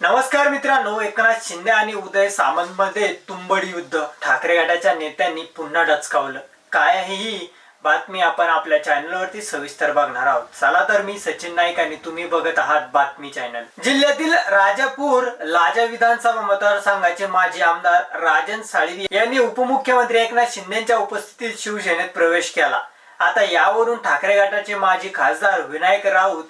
नमस्कार मित्रांनो एकनाथ शिंदे आणि उदय सामंत मध्ये तुंबड युद्ध. ठाकरे गटाच्या नेत्यांनी पुन्हा डचकावलं. काय आहे ही? बातमी आपण आपल्या चॅनलवरती सविस्तर बघणार आहोत. चला तर मी सचिन नाईक आणि तुम्ही बघत आहात बातमी चॅनल जिल्ह्यातील राजापूर लाजा विधानसभा मतदारसंघाचे माजी आमदार राजन साळवी यांनी उपमुख्यमंत्री एकनाथ शिंदेच्या उपस्थितीत शिवसेनेत प्रवेश केला. आता यावरून ठाकरे गटाचे माजी खासदार विनायक राऊत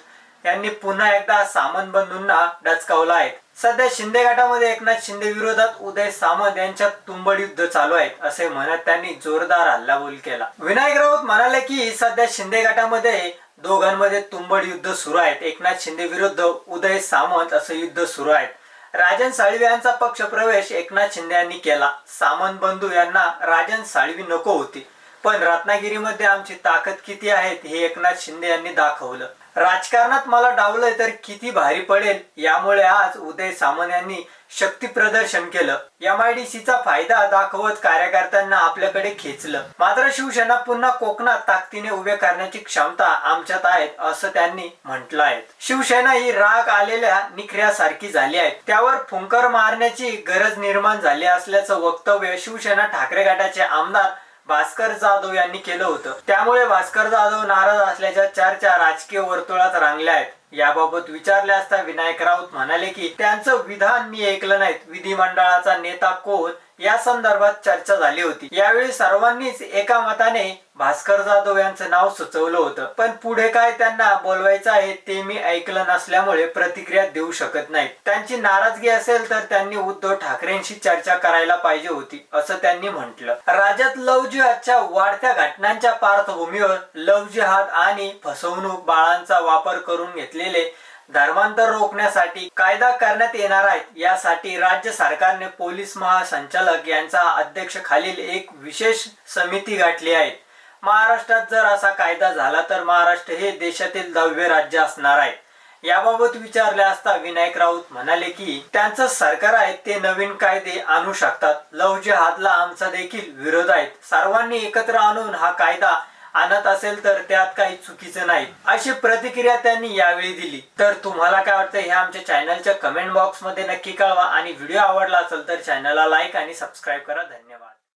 यांनी पुन्हा एकदा सामंत बंधूंना डचकावलं आहे. सध्या शिंदे गटामध्ये एकनाथ शिंदे विरोधात उदय सामंत यांच्यात तुंबड युद्ध चालू आहे असे म्हणत त्यांनी जोरदार हल्लाबोल केला. विनायक राऊत म्हणाले की सध्या शिंदे गटामध्ये दोघांमध्ये तुंबड युद्ध सुरू आहेत. एकनाथ शिंदे विरुद्ध उदय सामंत असं युद्ध सुरू आहे राजन साळवी यांचा पक्ष प्रवेश एकनाथ शिंदे यांनी केला. सामंत बंधू यांना राजन साळवी नको होती. पण रत्नागिरीमध्ये आमची ताकद किती आहे हे एकनाथ शिंदे यांनी दाखवलं. राजकारणात मला डावलंय तर किती भारी पडेल यामुळे आज उदय सामंत यांनी शक्ती प्रदर्शन केलं. एमआयडीसीचा फायदा दाखवत कार्यकर्त्यांना आपल्याकडे खेचलं. मात्र शिवसेना पुन्हा कोकणात ताकदीने उभे करण्याची क्षमता आमच्यात आहेत असं त्यांनी म्हटलं आहे शिवसेना ही राग आलेल्या निखऱ्यासारखी झाली आहे. त्यावर फुंकर मारण्याची गरज निर्माण झाली असल्याचं वक्तव्य शिवसेना ठाकरे गटाचे आमदार भास्कर जाधव यांनी केलं होतं. त्यामुळे भास्कर जाधव नाराज असल्याच्या चर्चा राजकीय वर्तुळात रांगल्या आहेत. याबाबत विचारले असता विनायक राऊत म्हणाले की त्यांचं विधान मी ऐकलं नाहीत. विधिमंडळाचा नेता कोण? या संदर्भात चर्चा झाली होती. यावेळी सर्वांनीच एका मताने भास्कर जाधव यांचं नाव सुचवलं होतं. पण पुढे काय त्यांना बोलवायचं आहे ते मी ऐकलं नसल्यामुळे प्रतिक्रिया देऊ शकत नाही त्यांची नाराजगी असेल तर त्यांनी उद्धव ठाकरेंशी चर्चा करायला पाहिजे होती असं त्यांनी म्हटलं. राज्यात लव जिहादच्या वाढत्या घटनांच्या पार्श्वभूमीवर लव जिहाद आणि फसवणूक बाळांचा वापर करून घेतला घेतलेले धर्मांतर रोखण्यासाठी कायदा करण्यात येणार आहे यासाठी राज्य सरकारने पोलीस महासंचालक यांचा अध्यक्ष खालील एक विशेष समिती गाठली आहे. महाराष्ट्रात जर असा कायदा झाला तर महाराष्ट्र हे देशातील दहावे राज्य असणार आहे. याबाबत विचारले असता विनायक राऊत म्हणाले की त्यांचं सरकार आहे ते नवीन कायदे आणू शकतात. लव जिहादला आमचा देखील विरोध आहे. सर्वांनी एकत्र आणून हा कायदा आणत असेल तर त्यात काही चुकीचं नाही. अशी प्रतिक्रिया त्यांनी यावेळी दिली. तर तुम्हाला काय वाटतं हे आमच्या चॅनलच्या कमेंट बॉक्समध्ये नक्की कळवा. आणि व्हिडिओ आवडला असेल तर चॅनलला लाईक आणि सबस्क्राईब करा. धन्यवाद.